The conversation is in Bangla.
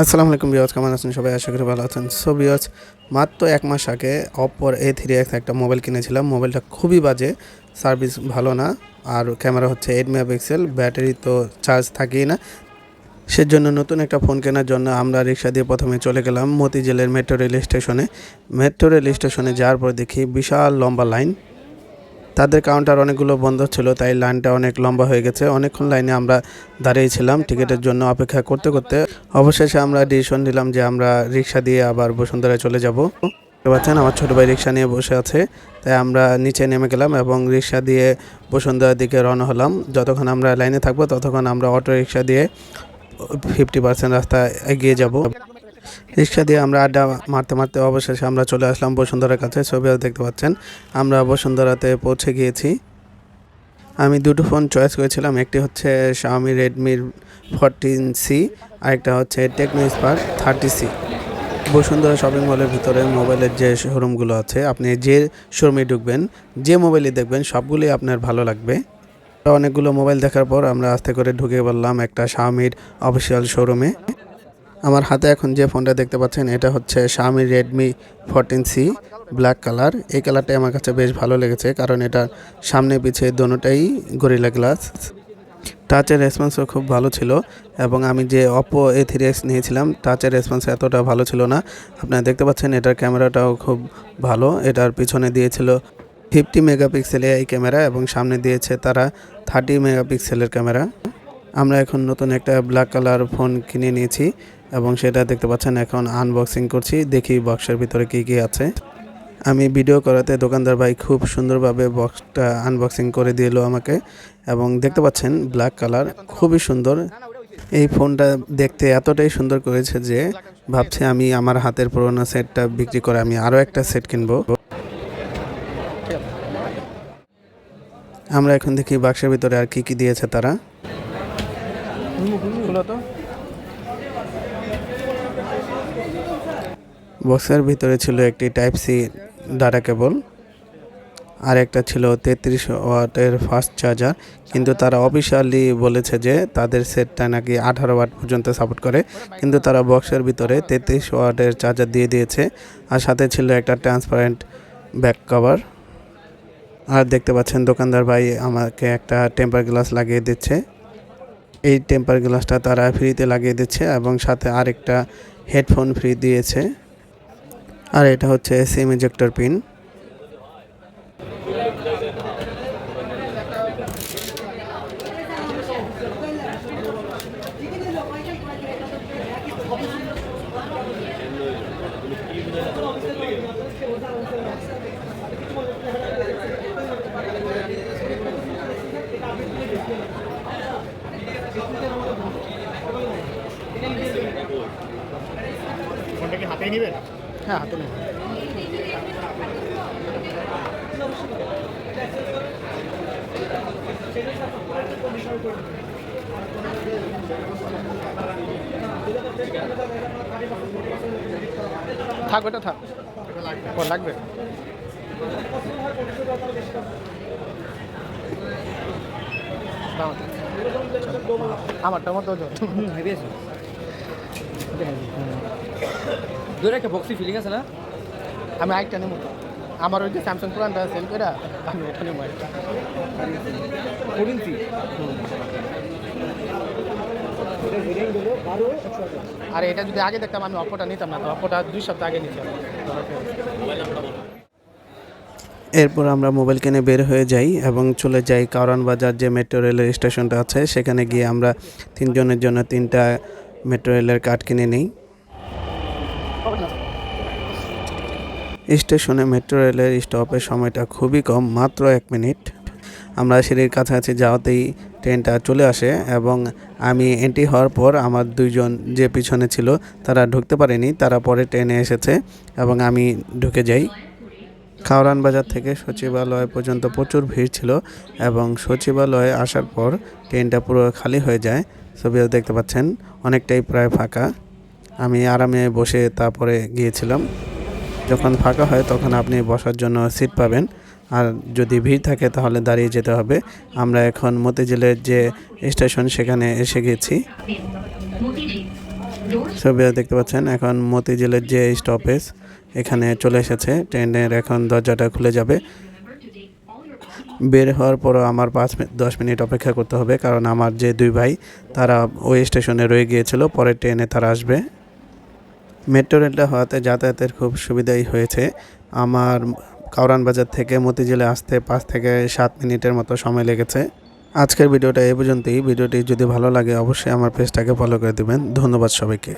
আসসালামু আলাইকুম বিয়াজ কেমন আছেন সবাই? আশা করি ভালো আছেন। সো বিয়াজ মাত্র এক মাস আগে অপর এ থ্রি এক্স একটা মোবাইল কিনেছিলাম। মোবাইলটা খুবই বাজে সার্ভিস ভালো না, আর ক্যামেরা হচ্ছে এইট মেগাপিক্সেল ব্যাটারি তো চার্জ থাকেই না। সেজন্য নতুন একটা ফোন কেনার জন্য আমরা রিক্সা দিয়ে প্রথমে চলে গেলাম মতিঝিলের মেট্রো রেল স্টেশনে মেট্রো রেল স্টেশনে যাওয়ার পর দেখি বিশাল লম্বা লাইন তাদের কাউন্টার অনেকগুলো বন্ধ ছিল, তাই লাইনটা অনেক লম্বা হয়ে গেছে। অনেকক্ষণ লাইনে আমরা দাঁড়িয়েছিলাম টিকিটের জন্য অপেক্ষা করতে করতে। অবশেষে আমরা ডিসিশন নিলাম যে আমরা রিক্সা দিয়ে আবার বসুন্ধরায় চলে যাব। পাচ্ছেন, আমার ছোটো ভাই রিক্সা নিয়ে বসে আছে। তাই আমরা নিচে নেমে গেলাম এবং রিক্সা দিয়ে বসুন্ধরার দিকে রওনা হলাম। যতক্ষণ আমরা লাইনে থাকব, ততক্ষণ আমরা অটো রিক্সা দিয়ে ফিফটি পার্সেন্ট রাস্তা এগিয়ে যাব। রিক্সা দিয়ে আমরা আড্ডা মারতে মারতে অবশেষে আমরা চলে আসলাম বসুন্ধরার কাছে। ছবি দেখতে পাচ্ছেন। আমরা বসুন্ধরাতে পৌঁছে গিয়েছি। আমি দুটো ফোন চয়েস করেছিলাম। একটি হচ্ছে শাওমি রেডমির ফোরটিন সি আরেকটা হচ্ছে Tecno Spark thirty C Bashundhara shopping মলের ভিতরে মোবাইলের যে শোরুমগুলো আছে, আপনি যে শোরুমে ঢুকবেন, যে মোবাইলই দেখবেন, সবগুলোই আপনার ভালো লাগবে। অনেকগুলো মোবাইল দেখার পর আমরা আস্তে করে ঢুকে বললাম একটা শাওমির অফিসিয়াল শোরুমে আমার হাতে এখন যে ফোনটা দেখতে পাচ্ছেন, এটা হচ্ছে Xiaomi Redmi fourteen C black colour এই কালারটাই আমার কাছে বেশ ভালো লেগেছে, কারণ এটা সামনে পিছিয়ে দোনোটাই গরিলা গ্লাস টাচের রেসপন্সও খুব ভালো ছিল, এবং আমি যে অপো এ থ্রি এক্স নিয়েছিলাম টাচের রেসপন্স এতটা ভালো ছিল না। আপনারা দেখতে পাচ্ছেন, এটার ক্যামেরাটাও খুব ভালো, এটার পিছনে দিয়েছিল ফিফটি মেগাপিক্সেলের এই ক্যামেরা এবং সামনে দিয়েছে তারা থার্টি মেগাপিক্সেলের ক্যামেরা আমরা এখন নতুন একটা ব্ল্যাক কালার ফোন কিনে নিয়েছি এবং সেটা দেখতে পাচ্ছেন এখন আনবক্সিং করছি। দেখি বক্সের ভিতরে কী কী আছে। আমি ভিডিও করাতে দোকানদার ভাই খুব সুন্দরভাবে বক্সটা আনবক্সিং করে দিল আমাকে এবং দেখতে পাচ্ছেন ব্ল্যাক কালার খুবই সুন্দর। এই ফোনটা দেখতে এতটাই সুন্দর করেছে যে ভাবছি আমি আমার হাতের পুরোনো সেটটা বিক্রি করে আমি আরও একটা সেট কিনবো। আমরা এখন দেখি বাক্সের ভিতরে আর কি কি দিয়েছে তারা। বক্সের ভিতরে ছিল একটি টাইপ সি ডাটা কেবল আর একটা ছিল তেত্রিশ ওয়াটের ফাস্ট চার্জার, কিন্তু তারা অফিসিয়ালি বলেছে যে তাদের সেটটা নাকি আঠারো ওয়াট পর্যন্ত সাপোর্ট করে, কিন্তু তারা বক্সের ভিতরে তেত্রিশ ওয়াটের চার্জার দিয়ে দিয়েছে, আর সাথে ছিল একটা ট্রান্সপারেন্ট ব্যাক কভার। আর দেখতে পাচ্ছেন দোকানদার ভাই আমাকে একটা টেম্পার গ্লাস লাগিয়ে দিচ্ছে। এই টেম্পার গ্লাসটা তারা ফ্রিতে লাগিয়ে দিচ্ছে এবং সাথে আরেকটা হেডফোন ফ্রি দিয়েছে। আর এটা হচ্ছে সিম ইজেক্টর পিন। ফোনটা কি হাতেই নেবেন? হ্যাঁ হাতে নেই থাক ওটা থাক। লাগবে। দাও। আমারটা মতো দুটো একটা বক্সি ফিলিং আছে না? আমি আরেকটা নেব। আমার ওই যে স্যামসাং পুরানটা সেল করে আমি ওটা নেব একটা আর এটা যদি আগে দেখতাম আমি অপোটা নিতাম না তো অপোটা দুই সপ্তাহ আগে নিতাম। এরপর আমরা মোবাইল কিনে বের হয়ে যাই এবং চলে যাই কারণ বাজার যে মেট্রো রেলের স্টেশনটা আছে সেখানে গিয়ে আমরা তিনজনের জন্য তিনটা মেট্রো রেলের কার্ড কিনে নিই। স্টেশনে মেট্রো রেলের স্টপের সময়টা খুবই কম, মাত্র এক মিনিট। আমরা সিঁড়ির কাছাকাছি যাওয়াতেই ট্রেনটা চলে আসে এবং আমি এন্ট্রি হওয়ার পর আমার দুইজন যে পিছনে ছিল তারা ঢুকতে পারেনি, তারা পরে ট্রেনে এসেছে এবং আমি ঢুকে যাই। খাওরান বাজার থেকে সচিবালয় পর্যন্ত প্রচুর ভিড় ছিল এবং সচিবালয়ে আসার পর ট্রেনটা পুরো খালি হয়ে যায়। ছবিও দেখতে পাচ্ছেন, অনেকটাই প্রায় ফাঁকা। আমি আরামে বসে তারপরে গিয়েছিলাম। যখন ফাঁকা হয় তখন আপনি বসার জন্য সিট পাবেন। আর যদি ভিড় থাকে তাহলে দাঁড়িয়ে যেতে হবে। আমরা এখন মতিঝিলের যে স্টেশন সেখানে এসে গেছি। ছবি দেখতে পাচ্ছেন, এখন মতিঝিলের যে স্টপেজ এখানে চলে এসেছে। ট্রেনের এখন দরজাটা খুলে যাবে। বের হওয়ার পরও আমার পাঁচ দশ মিনিট অপেক্ষা করতে হবে। কারণ আমার যে দুই ভাই, তারা ওই স্টেশনে রয়ে গিয়েছিল পরের ট্রেনে তারা আসবে। মেট্রো রেলটা হওয়াতে যাতায়াতের খুব সুবিধাই হয়েছে। আমার কাউরান বাজার থেকে মতিঝিলে আসতে পাঁচ থেকে সাত মিনিটের মতো সময় লেগেছে। আজকের ভিডিওটা এই পর্যন্তই। ভিডিওটি যদি ভালো লাগে, অবশ্যই আমার পেজটাকে ফলো করে দেবেন। ধন্যবাদ সবাইকে।